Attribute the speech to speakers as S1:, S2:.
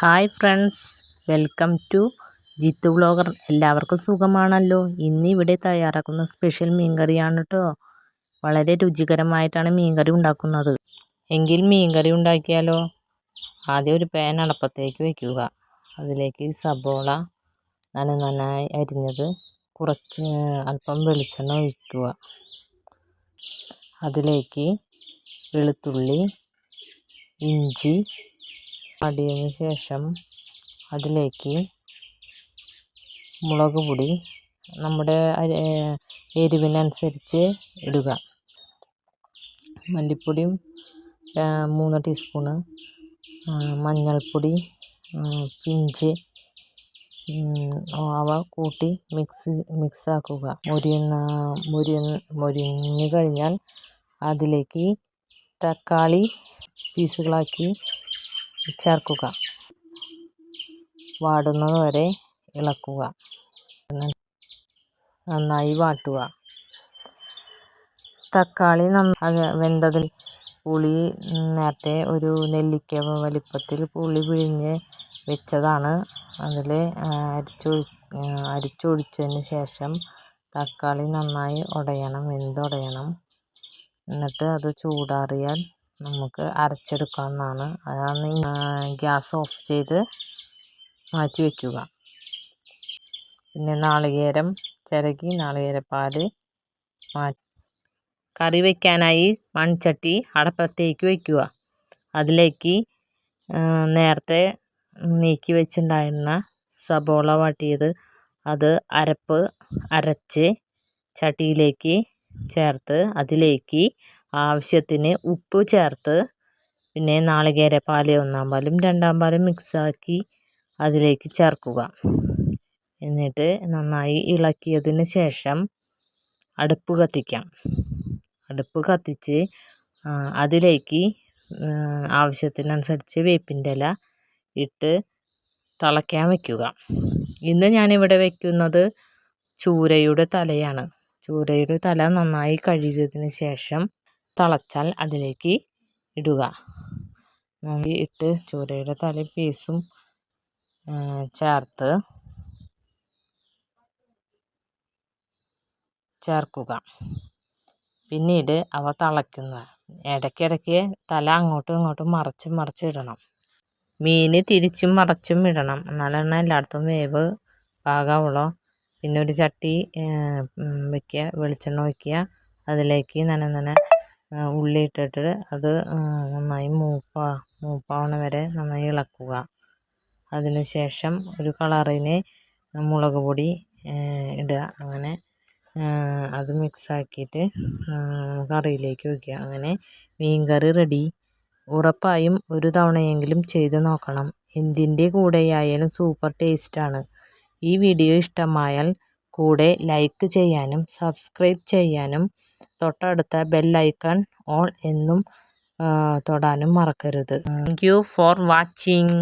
S1: Hi friends welcome to Jithu vlogger എല്ലാവർക്കും സുഖമാണല്ലോ? ഇന്ന് ഇവിടെ തയ്യാറാക്കുന്ന സ്പെഷ്യൽ മീൻകറിയാണ് കേട്ടോ വളരെ രുചികരമായിട്ടാണ് മീൻകറി ഉണ്ടാക്കുന്നത്. എങ്കിൽ മീൻകറി ഉണ്ടാക്കിയാലോ? ആദ്യം ഒരു പാൻ അടപ്പത്തേക്ക് വയ്ക്കുക അതിലേക്ക് സബോള നന നന്നായി അരിഞ്ഞത് കുറച്ച് അല്പം വെളിച്ചെണ്ണ ഒഴിക്കുക. അതിലേക്ക് വെളുത്തുള്ളി ഇഞ്ചി അടിയതിന് ശേഷം അതിലേക്ക് മുളക് പൊടി നമ്മുടെ എരിവിനനുസരിച്ച് ഇടുക. മല്ലിപ്പൊടിയും മൂന്ന് ടീസ്പൂണ് മഞ്ഞൾപ്പൊടി പിഞ്ച് അവ കൂട്ടി മിക്സ് മിക്സാക്കുക. മുരിയുന്ന മുരി മുരിഞ്ഞ് കഴിഞ്ഞാൽ അതിലേക്ക് തക്കാളി പീസുകളാക്കി ചേർക്കുക. വാടുന്നത് വരെ ഇളക്കുക. നന്നായി വാട്ടുക. തക്കാളി അത് വെന്തതിൽ പുളി നേരത്തെ ഒരു നെല്ലിക്ക വലിപ്പത്തിൽ പുളി പിഴിഞ്ഞ് വെച്ചതാണ്. അതിൽ അരിച്ചൊഴി അരിച്ചൊഴിച്ചതിന് ശേഷം തക്കാളി നന്നായി ഉടയണം വെന്തുടയണം. എന്നിട്ട് അത് ചൂടാറിയാൽ നമുക്ക് അരച്ചെടുക്കാവുന്നതാണ്. അതാണ് ഗ്യാസ് ഓഫ് ചെയ്ത് മാറ്റി വയ്ക്കുക പിന്നെ നാളികേരം ചിരകി നാളികേരപ്പാൽ മാറ്റി കറി വയ്ക്കാനായി മൺചട്ടി അടപ്പത്തേക്ക് വയ്ക്കുക അതിലേക്ക് നേരത്തെ നീക്കി വെച്ചിട്ടുണ്ടായിരുന്ന സബോള വാട്ടിയത് അത് അരപ്പ് അരച്ച് ചട്ടിയിലേക്ക് ചേർത്ത് അതിലേക്ക് ആവശ്യത്തിന് ഉപ്പ് ചേർത്ത് പിന്നെ നാളികേരപ്പാൽ ഒന്നാം പാലും രണ്ടാം പാലും മിക്സാക്കി അതിലേക്ക് ചേർക്കുക. എന്നിട്ട് നന്നായി ഇളക്കിയതിന് ശേഷം അടുപ്പ് കത്തിക്കാം. അടുപ്പ് കത്തിച്ച് അതിലേക്ക് ആവശ്യത്തിനനുസരിച്ച് വേപ്പിന്റെ ഇല ഇട്ട് തിളയ്ക്കാൻ വയ്ക്കുക ഇന്ന് ഞാനിവിടെ വയ്ക്കുന്നത് ചൂരയുടെ തലയാണ്. ചൂരയുടെ തല നന്നായി കഴുകിയതിന് ശേഷം തിളച്ചാൽ അതിലേക്ക് ഇടുക. ഇട്ട് ചൂരയുടെ തല പീസും ചേർത്ത് ചേർക്കുക. പിന്നീട് അവ തിളയ്ക്കുന്ന ഇടയ്ക്കിടയ്ക്ക് തല അങ്ങോട്ടും ഇങ്ങോട്ടും മറച്ചും മറിച്ചിടണം മീൻ തിരിച്ചും മറച്ചും ഇടണം. എന്നാലാണ് എല്ലായിടത്തും വേവ് പാകാവുള്ളൂ. പിന്നെ ഒരു ചട്ടി വയ്ക്കുക വെളിച്ചെണ്ണ ഒഴിക്കുക. അതിലേക്ക് നന ഉള്ളി ഇട്ടിട്ട് അത് നന്നായി മൂപ്പ മൂപ്പാവണ വരെ നന്നായി ഇളക്കുക. അതിന് ശേഷം ഒരു കളറിന് മുളക് പൊടി ഇടുക. അങ്ങനെ അത് മിക്സാക്കിയിട്ട് കറിയിലേക്ക് ഒഴിക്കുക. അങ്ങനെ മീൻ കറി റെഡി. ഉറപ്പായും ഒരു തവണയെങ്കിലും ചെയ്ത് നോക്കണം. എന്തിന്റെ കൂടെയായാലും സൂപ്പർ ടേസ്റ്റാണ്. ഈ വീഡിയോ ഇഷ്ടമായാൽ കൂടെ ലൈക്ക് ചെയ്യാനും സബ്സ്ക്രൈബ് ചെയ്യാനും തൊട്ടടുത്ത ബെല്ലൈക്കൺ ഓൾ എന്നും തൊടാനും മറക്കരുത്. Thank you for watching